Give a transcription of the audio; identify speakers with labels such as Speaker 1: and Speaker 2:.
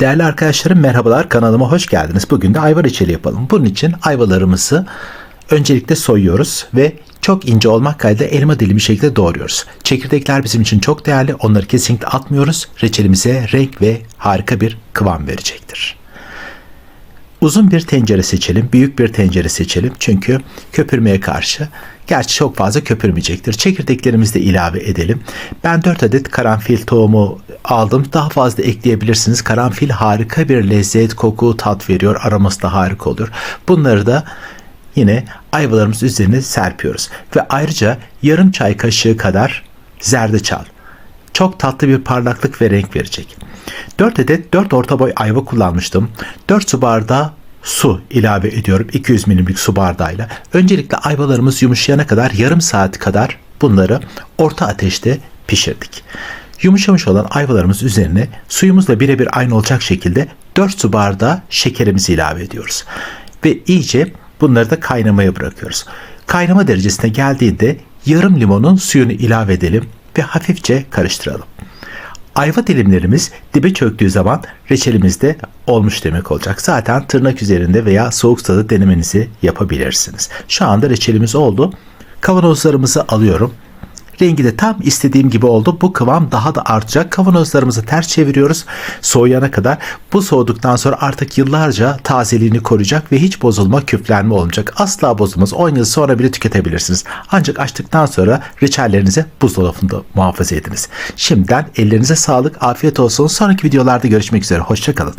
Speaker 1: Değerli arkadaşlarım merhabalar kanalıma hoş geldiniz. Bugün de ayva reçeli yapalım. Bunun için ayvalarımızı öncelikle soyuyoruz ve çok ince olmak kaydıyla elma dilimi şekilde doğruyoruz. Çekirdekler bizim için çok değerli. Onları kesinlikle atmıyoruz. Reçelimize renk ve harika bir kıvam verecektir. Uzun bir tencere seçelim, büyük bir tencere seçelim. Çünkü köpürmeye karşı gerçi çok fazla köpürmeyecektir. Çekirdeklerimizi de ilave edelim. Ben 4 adet karanfil tohumu aldım. Daha fazla ekleyebilirsiniz. Karanfil harika bir lezzet, koku, tat veriyor. Aroması da harika olur. Bunları da yine ayvalarımız üzerine serpiyoruz. Ve ayrıca yarım çay kaşığı kadar zerdeçal. Çok tatlı bir parlaklık ve renk verecek. 4 adet 4 orta boy ayva kullanmıştım. 4 su bardağı su ilave ediyorum 200 milimlik su bardağıyla. Öncelikle ayvalarımız yumuşayana kadar yarım saat kadar bunları orta ateşte pişirdik. Yumuşamış olan ayvalarımız üzerine suyumuzla birebir aynı olacak şekilde 4 su bardağı şekerimizi ilave ediyoruz. Ve iyice bunları da kaynamaya bırakıyoruz. Kaynama derecesine geldiğinde yarım limonun suyunu ilave edelim ve hafifçe karıştıralım. Ayva dilimlerimiz dibe çöktüğü zaman reçelimiz de olmuş demek olacak. Zaten tırnak üzerinde veya soğuk suda denemenizi yapabilirsiniz. Şu anda reçelimiz oldu. Kavanozlarımızı alıyorum. Rengi de tam istediğim gibi oldu. Bu kıvam daha da artacak. Kavanozlarımızı ters çeviriyoruz soğuyana kadar. Bu soğuduktan sonra artık yıllarca tazeliğini koruyacak ve hiç bozulma, küflenme olmayacak. Asla bozulmaz. 10 yıl sonra bile tüketebilirsiniz. Ancak açtıktan sonra reçellerinizi buzdolabında muhafaza ediniz. Şimdiden ellerinize sağlık, afiyet olsun. Sonraki videolarda görüşmek üzere. Hoşçakalın.